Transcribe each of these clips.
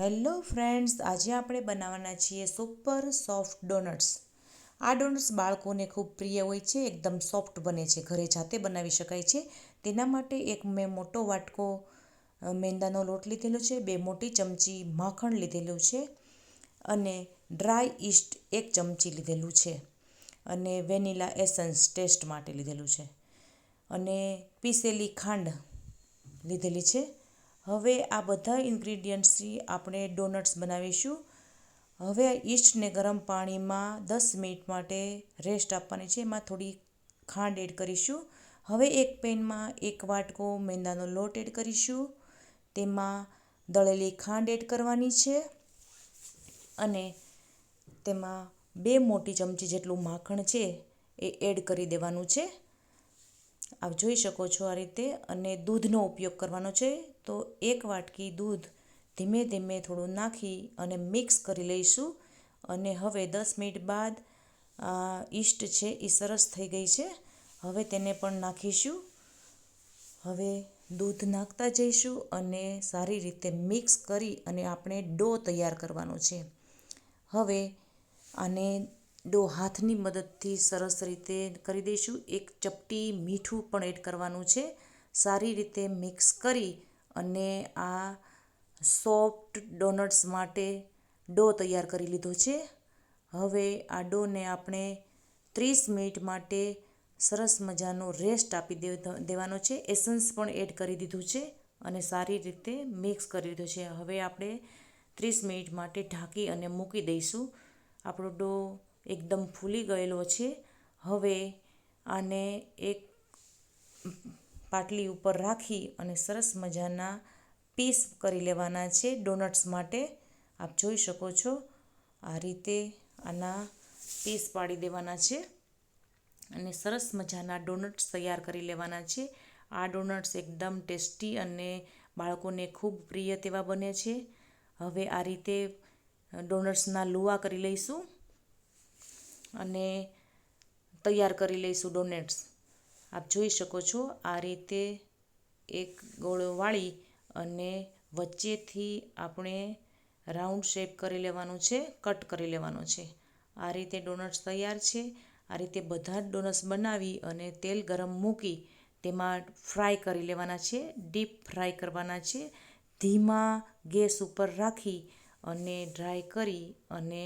Hello friends, આજે આપણે બનાવવાના છીએ સુપર સોફ્ટ ડોનટ્સ. આ ડોનટ્સ બાળકોને ખૂબ પ્રિય હોય છે, એકદમ સોફ્ટ બને છે, ઘરે જાતે બનાવી શકાય છે. તેના માટે એક મેં મોટો વાટકો મેંદાનો લોટ લીધેલો છે, બે મોટી ચમચી માખણ લીધેલું છે અને ડ્રાય ઈસ્ટ એક ચમચી લીધેલું છે અને વેનીલા એસન્સ ટેસ્ટ માટે લીધેલું છે. અને પીસેલી ખાંડ લીધેલી છે. હવે આ બધા ઇન્ગ્રીડિયન્ટ્સથી આપણે ડોનટ્સ બનાવીશું. હવે ઈસ્ટને ગરમ પાણીમાં દસ મિનિટ માટે રેસ્ટ આપવાની છે. એમાં થોડી ખાંડ એડ કરીશું. હવે એક પેનમાં એક વાટકો મેંદાનો લોટ એડ કરીશું. તેમાં દળેલી ખાંડ એડ કરવાની છે અને તેમાં બે મોટી ચમચી જેટલું માખણ છે એ એડ કરી દેવાનું છે. આપ જોઈ શકો છો આ રીતે અને દૂધનો ઉપયોગ કરવાનો છે. તો એક વાટકી દૂધ ધીમે ધીમે થોડું નાખી અને મિક્સ કરી લઈશું અને હવે દસ મિનિટ બાદ ઈસ્ટ છે એ સરસ થઈ ગઈ છે. હવે તેને પણ નાખીશું. હવે દૂધ નાખતા જઈશું અને સારી રીતે મિક્સ કરી અને આપણે ડો તૈયાર કરવાનો છે. હવે આને ડો હાથની મદદથી સરસ રીતે કરી દઈશું. એક ચપટી મીઠું પણ એડ કરવાનું છે. સારી રીતે મિક્સ કરી અને આ સોફ્ટ ડોનટ્સ માટે ડો તૈયાર કરી લીધો છે. હવે આ ડોને આપણે ત્રીસ મિનિટ માટે સરસ મજાનો રેસ્ટ આપી દેવાનો છે. એસન્સ પણ એડ કરી દીધું છે અને સારી રીતે મિક્સ કરી દીધું છે. હવે આપણે ત્રીસ મિનિટ માટે ઢાંકી અને મૂકી દઈશું. આપણો ડો એકદમ ફૂલી ગયેલો છે. હવે આને એક પાટલી ઉપર રાખી અને સરસ મજાના પીસ કરી લેવાના છે ડોનટ્સ માટે. આપ જોઈ શકો છો, આ રીતે આના પીસ પાડી દેવાના છે અને સરસ મજાના ડોનટ્સ તૈયાર કરી લેવાના છે. આ ડોનટ્સ એકદમ ટેસ્ટી અને બાળકોને ખૂબ પ્રિય તેવા બને છે. હવે આ રીતે ડોનટ્સના લુવા કરી લઈશું. અને તૈયાર કરી લઈશું ડોનેટ્સ આપ જોઈ શકો છો આ રીતે એક ગોળો વાળી અને વચ્ચેથી આપણે રાઉન્ડ શેપ કરી લેવાનું છે, કટ કરી લેવાનો છે. આ રીતે ડોનટ્સ તૈયાર છે. આ રીતે બધા જ ડોનટ્સ બનાવી અને તેલ ગરમ મૂકી તેમાં ફ્રાય કરી લેવાના છે ડીપ ફ્રાય કરવાના છે. ધીમા ગેસ ઉપર રાખી અને ડ્રાય કરી અને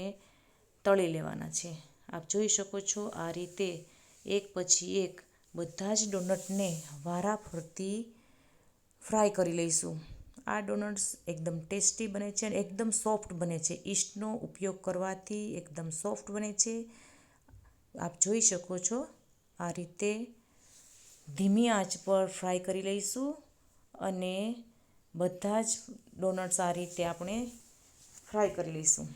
તળી લેવાના છે. આપ જોઈ શકો છો આ રીતે એક પછી એક બધા જ ડોનટને વારા ફરતી ફ્રાય કરી લઈશું. આ ડોનટ્સ એકદમ ટેસ્ટી બને છે અને એકદમ સોફ્ટ બને છે. ઈસ્ટનો ઉપયોગ કરવાથી એકદમ સોફ્ટ બને છે. આપ જોઈ શકો છો આ રીતે ધીમી આંચ પર ફ્રાય કરી લઈશું અને બધા જ ડોનટ્સ આ રીતે આપણે ફ્રાય કરી લઈશું.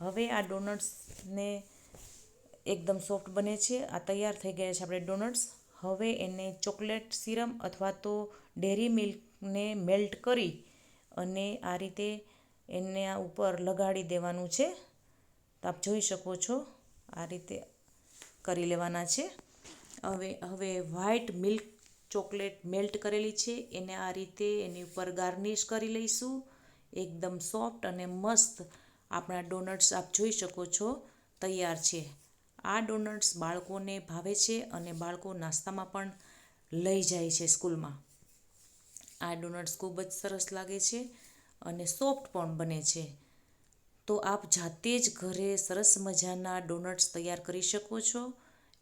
હવે આ ડોનટ્સને એકદમ સોફ્ટ બને છે. આ તૈયાર થઈ ગયા છે આપણે ડોનટ્સ. હવે એને ચોકલેટ સિરમ અથવા તો ડેરી મિલ્કને મેલ્ટ કરી અને આ રીતે એને આ ઉપર લગાડી દેવાનું છે. તો આપ જોઈ શકો છો આ રીતે કરી લેવાના છે. હવે હવે વ્હાઈટ મિલ્ક ચોકલેટ મેલ્ટ કરેલી છે. એને આ રીતે એની ઉપર ગાર્નિશ કરી લઈશું. એકદમ સોફ્ટ અને મસ્ત આપણા ડોનટ્સ આપ જોઈ શકો છો તૈયાર છે. આ ડોનટ્સ બાળકોને ભાવે છે અને બાળકો નાસ્તામાં પણ લઈ જાય છે સ્કૂલમાં. આ ડોનટ્સ ખૂબ જ સરસ લાગે છે અને સોફ્ટ પણ બને છે. તો આપ જાતે જ ઘરે સરસ મજાના ડોનટ્સ તૈયાર કરી શકો છો.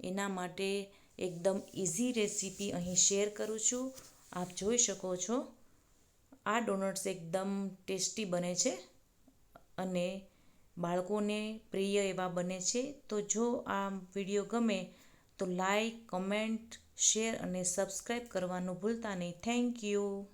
એના માટે એકદમ ઇઝી રેસીપી અહીં શેર કરું છું. આપ જોઈ શકો છો. આ ડોનટ્સ એકદમ ટેસ્ટી બને છે અને બાળકોને પ્રિય એવા બને છે, તો જો આ વીડિયો ગમે, તો લાઈક, કમેન્ટ, શેર અને સબસ્ક્રાઈબ કરવાનું ભૂલતા નહીં. Thank you.